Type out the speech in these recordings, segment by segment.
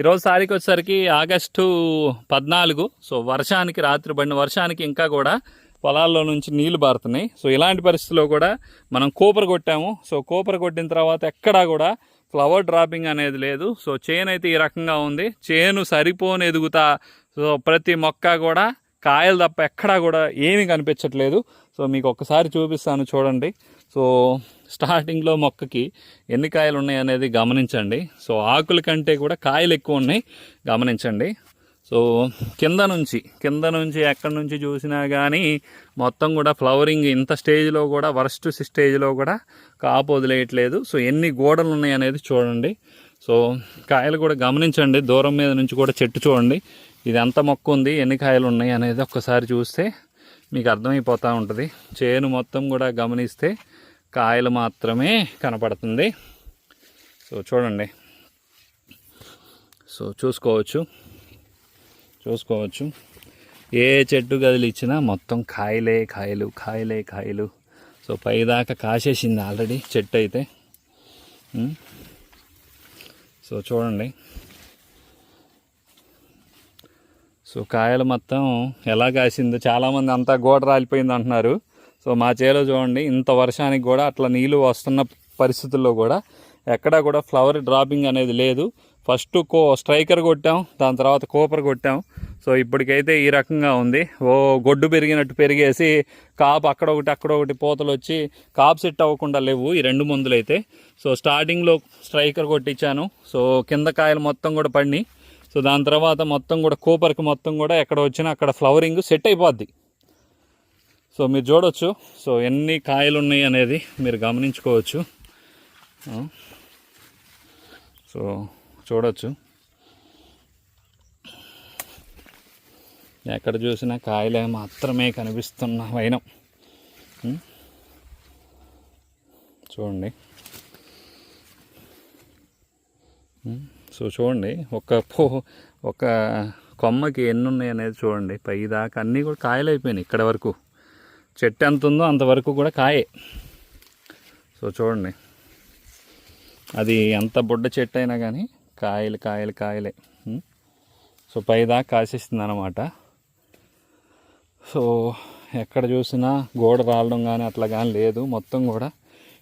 ఈరోజు తారీఖు వచ్చేసరికి ఆగస్టు పద్నాలుగు. సో వర్షానికి రాత్రి పడిన వర్షానికి ఇంకా కూడా పొలాల్లో నుంచి నీళ్ళు పారుతున్నాయి సో ఇలాంటి పరిస్థితుల్లో కూడా మనం కూపర్ కొట్టాము. సో కూపర్ కొట్టిన తర్వాత ఎక్కడా కూడా ఫ్లవర్ డ్రాపింగ్ అనేది లేదు. సో చేను అయితే ఈ రకంగా ఉంది. చేను సరిపోని ఎదుగుతా సో ప్రతి మొక్క కూడా కాయలు తప్ప ఎక్కడా కూడా ఏమీ కనిపించట్లేదు. సో మీకు ఒక్కసారి చూపిస్తాను చూడండి. సో స్టార్టింగ్లో మొక్కకి ఎన్ని కాయలు ఉన్నాయి అనేది గమనించండి. సో ఆకుల కంటే కూడా కాయలు ఎక్కువ ఉన్నాయి గమనించండి. సో కింద నుంచి కింద నుంచి ఎక్కడి నుంచి చూసినా కానీ మొత్తం కూడా ఫ్లవరింగ్ ఇంత స్టేజ్లో కూడా వరస్ట్ స్టేజ్లో కూడా కాపు వదిలేయట్లేదు. సో ఎన్ని గోడలు ఉన్నాయి అనేది చూడండి. సో కాయలు కూడా గమనించండి. దూరం మీద నుంచి కూడా చెట్టు చూడండి. ఇది ఎంత మొక్క ఉంది ఎన్ని కాయలు ఉన్నాయి అనేది ఒక్కసారి చూస్తే మీకు అర్థమైపోతూ ఉంటుంది. చేను మొత్తం కూడా గమనిస్తే కాయలు మాత్రమే కనపడుతుంది. సో చూడండి. సో చూసుకోవచ్చు. చూసుకోవచ్చు. ఏ చెట్టు కదిలిచ్చినా మొత్తం కాయలే కాయలు కాయలే కాయలు. సో పైదాకా కాసేసింది ఆల్రెడీ చెట్టు అయితే. సో చూడండి. సో కాయలు మొత్తం ఎలా కాసిందో చాలామంది అంతా గోడ రాలిపోయింది అంటున్నారు. సో మా చేలో చూడండి ఇంత వర్షానికి కూడా అట్లా నీళ్ళు వస్తున్న పరిస్థితుల్లో కూడా ఎక్కడా కూడా ఫ్లవర్ డ్రాపింగ్ అనేది లేదు. ఫస్ట్ కో స్ట్రైకర్ కొట్టాం దాని తర్వాత కోపర్ కొట్టాం. సో ఇప్పటికైతే ఈ రకంగా ఉంది. ఓ గొడ్డు పెరిగినట్టు పెరిగేసి కాపు అక్కడ ఒకటి అక్కడ ఒకటి పోతలు వచ్చి కాపు సెట్ అవ్వకుండా లేవు ఈ రెండు మందులైతే. సో స్టార్టింగ్లో స్ట్రైకర్ కొట్టించాను. సో కింద కాయలు మొత్తం కూడా పడినాయి సో దాని తర్వాత మొత్తం కూడా కూపర్కి మొత్తం కూడా ఎక్కడ వచ్చినా అక్కడ ఫ్లవరింగ్ సెట్ అయిపోద్ది. సో మీరు చూడవచ్చు సో ఎన్ని కాయలు ఉన్నాయి అనేది మీరు గమనించుకోవచ్చు. సో చూడవచ్చు ఎక్కడ చూసినా కాయలే మాత్రమే కనిపిస్తున్న వైనం. చూడండి. సో చూడండి ఒక పో ఒక కొమ్మకి ఎన్ని ఉన్నాయి అనేది చూడండి. పై దాకా అన్నీ కూడా కాయలు అయిపోయినాయి ఇక్కడ వరకు. చెట్టు ఎంత ఉందో అంతవరకు కూడా కాయే. సో చూడండి. అది ఎంత బుడ్డ చెట్టు అయినా కానీ కాయలు కాయలు కాయలే. సో పైదాకా కాసేస్తుంది అనమాట సో ఎక్కడ చూసినా గోడ రాలడం కానీ అట్లా కానీ లేదు. మొత్తం కూడా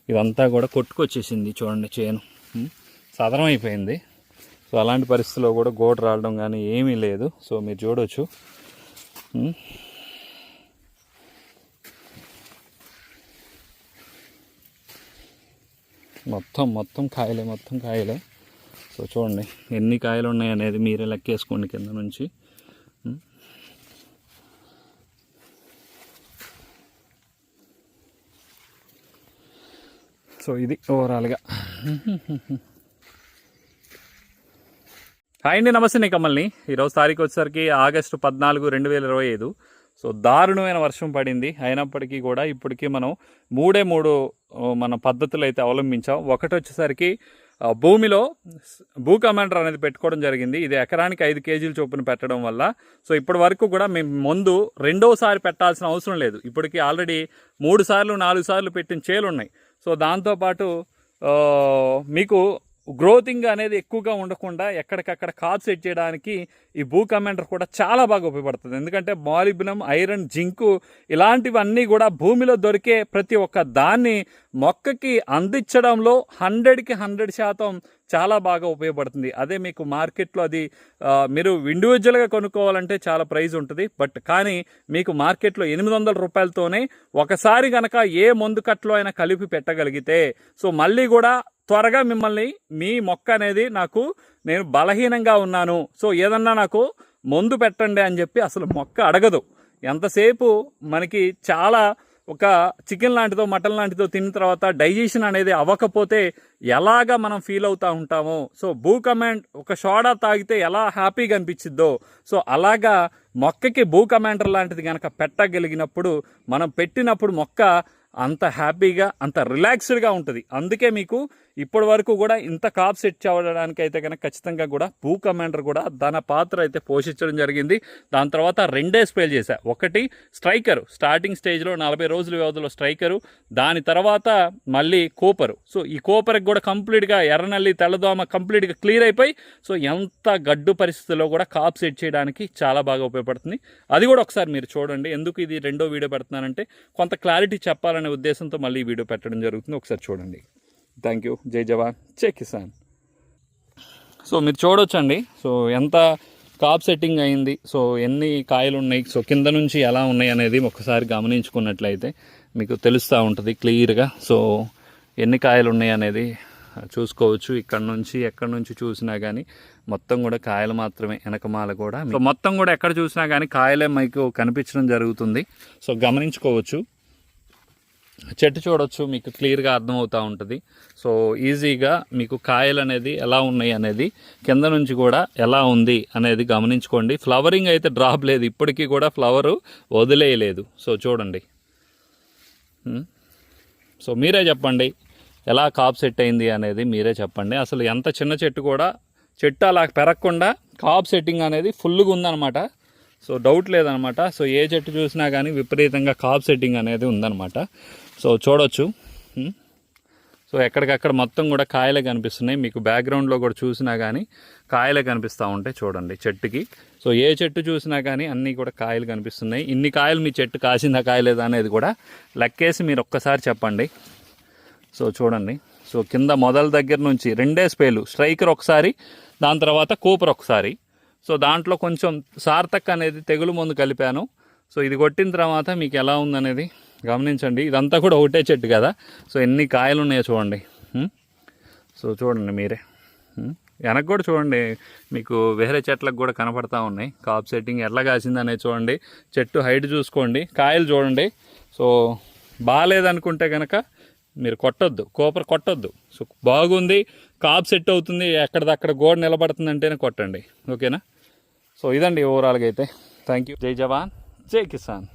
ఇదంతా కూడా కొట్టుకొచ్చేసింది చూడండి చేను. సదరం అయిపోయింది. సో అలాంటి పరిస్థితుల్లో కూడా గోడ రాలడం కానీ ఏమీ లేదు. సో మీరు చూడొచ్చు. మొత్తం మొత్తం కాయలే మొత్తం కాయలే. సో చూడండి ఎన్ని కాయలు ఉన్నాయి అనేది మీరే లెక్కేసుకోండి కింద నుంచి. సో ఇది ఓవరాల్గా. హాయ్ అండి నమస్తే కమల్ని. ఈరోజు తారీఖు వచ్చేసరికి ఆగస్టు పద్నాలుగు రెండు వేల ఇరవై ఐదు. సో దారుణమైన వర్షం పడింది. అయినప్పటికీ కూడా ఇప్పటికీ మనం మూడే మూడు మన పద్ధతులు అయితే అవలంబించాం. ఒకటి వచ్చేసరికి భూమిలో భూ కమాండర్ అనేది పెట్టుకోవడం జరిగింది. ఇది ఎకరానికి ఐదు కేజీల చొప్పున పెట్టడం వల్ల. సో ఇప్పటి వరకు కూడా మేము ముందు రెండోసారి పెట్టాల్సిన అవసరం లేదు. ఇప్పటికి ఆల్రెడీ మూడు సార్లు నాలుగు సార్లు పెట్టిన చేలు ఉన్నాయి. సో దాంతోపాటు మీకు గ్రోతింగ్ అనేది ఎక్కువగా ఉండకుండా ఎక్కడికక్కడ కాల్ సెట్ చేయడానికి ఈ భూ కమాండర్ కూడా చాలా బాగా ఉపయోగపడుతుంది. ఎందుకంటే మాలిబ్లం ఐరన్ జింకు ఇలాంటివన్నీ కూడా భూమిలో దొరికే ప్రతి ఒక్క దాన్ని మొక్కకి అందించడంలో హండ్రెడ్కి హండ్రెడ్ శాతం చాలా బాగా ఉపయోగపడుతుంది. అదే మీకు మార్కెట్లో అది మీరు ఇండివిజువల్గా కొనుక్కోవాలంటే చాలా ప్రైజ్ ఉంటుంది. బట్ కానీ మీకు మార్కెట్లో ఎనిమిది వందల రూపాయలతోనే ఒకసారి కనుక ఏ మందు కట్లో అయినా కలిపి పెట్టగలిగితే సో మళ్ళీ కూడా త్వరగా మిమ్మల్ని మీ మొక్క అనేది నాకు నేను బలహీనంగా ఉన్నాను. సో ఏదన్నా నాకు మందు పెట్టండి అని చెప్పి అసలు మొక్క అడగదు. ఎంతసేపు మనకి చాలా ఒక చికెన్ లాంటిదో మటన్ లాంటిదో తిన్న తర్వాత డైజెషన్ అనేది అవ్వకపోతే ఎలాగ మనం ఫీల్ అవుతూ ఉంటామో. సో భూ కమాండ్ ఒక సోడా తాగితే ఎలా హ్యాపీగా అనిపించిద్దో సో అలాగా మొక్కకి భూ కమాండర్ లాంటిది కనుక పెట్టగలిగినప్పుడు మనం పెట్టినప్పుడు మొక్క అంత హ్యాపీగా అంత రిలాక్స్డ్గా ఉంటుంది. అందుకే మీకు ఇప్పటి వరకు కూడా ఇంత కాప్ సెట్ అవ్వడానికి అయితే కనుక ఖచ్చితంగా కూడా భూ కమాండర్ కూడా తన పాత్ర అయితే పోషించడం జరిగింది. దాని తర్వాత రెండే స్పేల్ చేశా. ఒకటి స్ట్రైకరు. స్టార్టింగ్ స్టేజ్లో నలభై రోజుల వ్యవధిలో స్ట్రైకరు. దాని తర్వాత మళ్ళీ కోపరు. సో ఈ కోపర్కి కూడా కంప్లీట్గా ఎర్రనల్లి తెల్లదోమ కంప్లీట్గా క్లియర్ అయిపోయి సో ఎంత గడ్డు పరిస్థితుల్లో కూడా కాప్ సెట్ చేయడానికి చాలా బాగా ఉపయోగపడుతుంది. అది కూడా ఒకసారి మీరు చూడండి. ఎందుకు ఇది రెండో వీడియో పెడుతున్నానంటే కొంత క్లారిటీ చెప్పాలనే ఉద్దేశంతో మళ్ళీ ఈ వీడియో పెట్టడం జరుగుతుంది. ఒకసారి చూడండి. థ్యాంక్ యూ జై జవాన్ జై కిసాన్ సో మీరు చూడొచ్చండి. సో ఎంత కాప్ సెట్టింగ్ అయింది. సో ఎన్ని కాయలు ఉన్నాయి. సో కింద నుంచి ఎలా ఉన్నాయి అనేది ఒకసారి గమనించుకున్నట్లయితే మీకు తెలుస్తూ ఉంటుంది క్లియర్గా. సో ఎన్ని కాయలు ఉన్నాయి అనేది చూసుకోవచ్చు. ఇక్కడ నుంచి ఎక్కడి నుంచి చూసినా కానీ మొత్తం కూడా కాయలు మాత్రమే వెనకమాల కూడా. సో మొత్తం కూడా ఎక్కడ చూసినా కానీ కాయలే మీకు కనిపించడం జరుగుతుంది. సో గమనించుకోవచ్చు. చెట్టు చూడొచ్చు మీకు క్లియర్గా అర్థమవుతూ ఉంటుంది. సో ఈజీగా మీకు కాయలు అనేది ఎలా ఉన్నాయి అనేది కింద నుంచి కూడా ఎలా ఉంది అనేది గమనించుకోండి. ఫ్లవరింగ్ అయితే డ్రాప్ లేదు ఇప్పటికీ కూడా ఫ్లవరు వదిలేయలేదు. సో చూడండి. సో మీరే చెప్పండి ఎలా కాప్ సెట్ అయింది అనేది మీరే చెప్పండి. అసలు ఎంత చిన్న చెట్టు కూడా చెట్టు అలా పెరగకుండా కాప్ సెట్టింగ్ అనేది ఫుల్గా ఉందన్నమాట. సో డౌట్ లేదనమాట సో ఏ చెట్టు చూసినా కానీ విపరీతంగా కాప్ సెట్టింగ్ అనేది ఉందన్నమాట. సో చూడొచ్చు. సో ఎక్కడికక్కడ మొత్తం కూడా కాయలే కనిపిస్తున్నాయి. మీకు బ్యాక్గ్రౌండ్లో కూడా చూసినా కానీ కాయలే కనిపిస్తూ ఉంటాయి చూడండి చెట్టుకి. సో ఏ చెట్టు చూసినా కానీ అన్నీ కూడా కాయలు కనిపిస్తున్నాయి. ఇన్ని కాయలు మీ చెట్టు కాసిందా కాయలేదా అనేది కూడా లెక్కేసి మీరు ఒక్కసారి చెప్పండి. సో చూడండి. సో కింద మొదల దగ్గర నుంచి రెండే స్పేలు స్ట్రైకర్ ఒకసారి దాని తర్వాత కూపర్ ఒకసారి. సో దాంట్లో కొంచెం సార్థక్ అనేది తెగులు మందు కలిపాను. సో ఇది కొట్టిన తర్వాత మీకు ఎలా ఉందనేది? గమనించండి ఇదంతా కూడా ఒకటే చెట్టు కదా? సో ఎన్ని కాయలు ఉన్నాయో చూడండి సో చూడండి మీరే. వెనక్కి కూడా చూడండి మీకు వేరే చెట్లకు కూడా కనపడతా ఉన్నాయి. కాప్ సెట్టింగ్ ఎట్లా కాసిందనే చూడండి. చెట్టు హైట్ చూసుకోండి. కాయలు చూడండి. సో బాగాలేదనుకుంటే కనుక మీరు కొట్టొద్దు. కోపర్ కొట్టొద్దు. సో బాగుంది కాప్ సెట్ అవుతుంది ఎక్కడిదక్కడ గోడ నిలబడుతుంది అంటేనే కొట్టండి. ఓకేనా? సో ఇదండి ఓవరాల్గా అయితే. Thank you. జై జవాన్. జై కిసాన్.